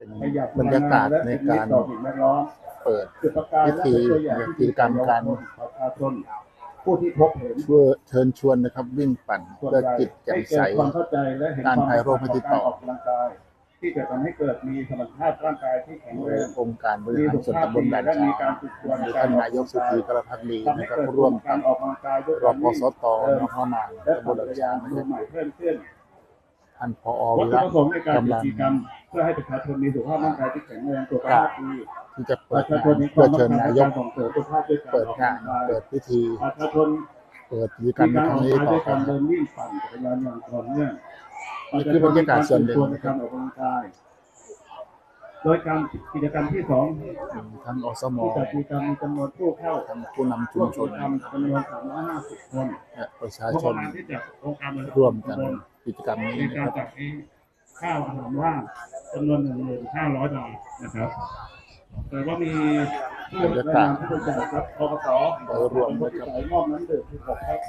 เป็นขยับบรรยากาศในการต่อสิ่งแวดล้อมเปิดจุดประกายพิธีและเป็นตัวอย่างที่กิจกรรมการประชาชนผู้ที่พบเห็นเพื่อเชิญชวนนะครับ วิ่งปั่นส่วนเพื่อใหญ่จิตแจ่มให้ใสเกิดความเข้าใจและเห็นการความถ่ายรูปให้ติดต่อการออกกำลังกายที่จะทำให้เกิดมีสมรรถภาพร่างกายที่แข็งโดแรยงองค์การบริมีหารสุขส่วนภาพตำบลดีด่านและมีช้างการฝึกฝนโดยท่านนายกสุธีกระพักดีทำให้นะครับเกิดร่วมกากับรออกกำลังกายด้วยรการพวิ่งสตนพมานและตำบปั่ลนด่านจักรยาช้านงนะดูครับใหม่เพิ่มขึ้นท่านผอวัตวิถุระประสงค์ในการจัดกำลังกิจกรรม เพื่อให้ประชาชนมีสุขภาพร่างกายที่แข็งแรงสุขภาพดีที่จะปเปิระชาชนมีคเพื่วาอมเชิญนาในยกส่งเสริมสุขภาพด้วยการเปิดออกงานกำลังกายเปิดพิธี ประชาชน เปิดกิจกรรมีมในการคอรั้องกนี้กำลังต่อด้วยไปการเดินวิ่งปั่นจักรยานอย่างต่อเนื่องนี่คือบรรยากาศส่วนหนึ่ง ในการออกกำลังกาย โดยการกิจกรรมที่สองทั้งอสมที่จัดกิจกรรมมีจำนวนผู้เข้าทั้งผู้นำชุร่วมมชกินจกรรมจำนวน350 คนและประชางบชประนมาณที่จากองค์การบริหาร่วมกันกิจกรรมนี้นะกาครับจัดให้ ข้าวอาหารว่างจำนวนหนึ่งหมื่นห้าร้อยบาทนะครับแต่ว่ามีผู้รายงานผู้จ่ายครับปปสโดยรวมผู้นะที่ครับสายมอบน้ำดื่มที่หกครับ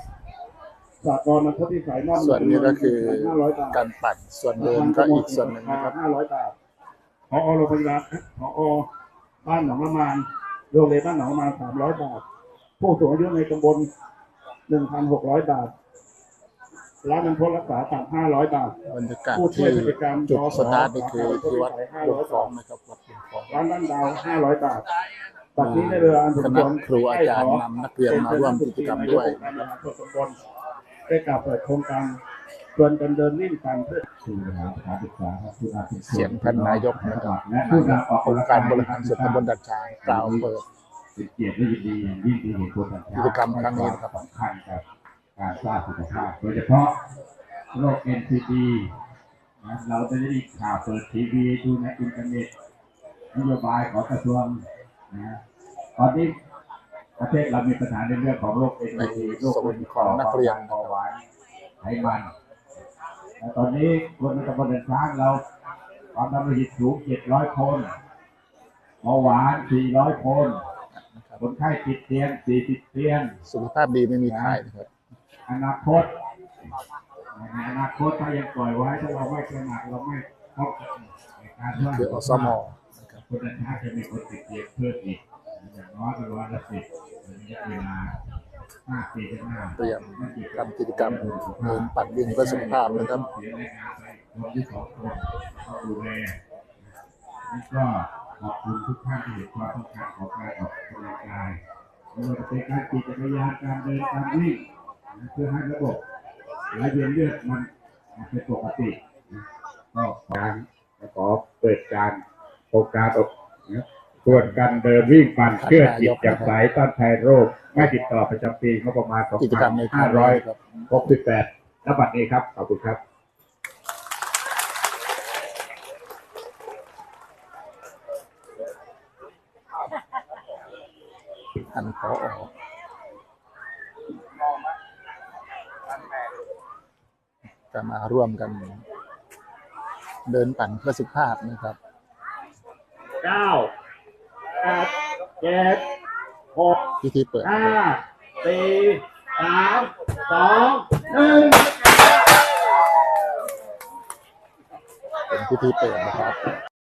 สากลนักที่สายมอบส่วนนี้ก็คือห้าร้อยบาทการปั่นส่วนเดินก็อีกส่วนหนึ่งนะครับห้าร้อยบาทพอโรงพยาบาลพอบ้านหนองละมานโรงเรียนบ้านหนองละมานสามร้อยบาทผู้สูงอายุในตำบลหนึ่งพันหกร้อยบาท ร้านน้ำพุรักษาต่างห้าร้อยบาท บรรยากาศผู้ช่วที่ยกิจกรรมจุดสสตาร์ทนี่คือที่วัดหลวงฟองนะครับวัดหลวงฟองร้านบ้านดาวห้าร้อยบาทบัดนี้ได้เวลาอันสคมณะควรครูอาจารย์นำนักเรียนมาร่วมกิจกรรมด้วยการบริหารส่วนตำบลได้กล่าวเปิดโครงการชวนกันเดินวิ่งกันเพื่อผู้บริหารสถานศึกษาครับผู้อาชีพเสียงท่านนายกนะครับและผู้ผู้นำออกองกำลัค์งการกายบริหารส่วนตำบลดัดช้างกล่าวเปิดเป็นเกียรติและยินดีอย่างยิ่งที่เห็นคนต่างชาติกิจกรรมครั้งนี้นะครับ สำคัญกับการส ร้างสุขภาพ โดยเฉพาะโรค NCD นะเราจะได้ข่าวเปิดทีวีดูในอินเทอร์เน็ตนโยบายของกระทรวงนะตอนนี้ประเทศเรามีปัญหาในเรื่องของโรค NCD โรคส่วนของนักเรียนเบาหวานไขมันแต่ตอนนี้คนในตำบลเดินช้างเราความดันโลหิตสูง700คนเบาหวาน400คนนะครับคนไข้ติดเตียง40เตียง สุขภาพดีไม่มีขายนะครับ อนาคตในอนาคตถ้ายังปล่อยไว้ถ้าเราไม่ตระหนักเราไม่ป้องกันในการว่าคืออสมนะครับคนเดินช้างจะมีคนติดเตียงเพิ่มอีกอย่างน้อยก็ร้อยละสิบระยะเวลา5ปีข้างหน้าเตรียมทำกิจกรรมเดินปั่นวิ่งเพื่อสุขภาพนะครับเสียแรงงานไปคนที่สองคนต้องดูแลนี่ก็ขอบคุณทุกท่านที่เห็นความต้องการของการออกกำลังกายไม่ว่าจะเป็นการขี่จักรยานการเดินการวิ่งนะ เพื่อให้ระบบไหลเวียนเลือดมันเป็นปกติก็การขอเปิดการโครงการอกนะตรวจการเดินวิ่งปั่นเพื่อจิตจากสายต้านภัยโรค ไม่ติดต่อประจำปีงบประมาณกิจกรรมในครั้งนี้ครับ2568ณบัดนี้ครับ ขอบคุณครับท่านผอจะมาร่วมกัน เดินปั่นเพื่อสุขภาพนะครับเก้าแปดเจ็ดหกพิธีเปิดห้าสี่สามสองหนึ่งเป็นพิธีเปิดนะครับ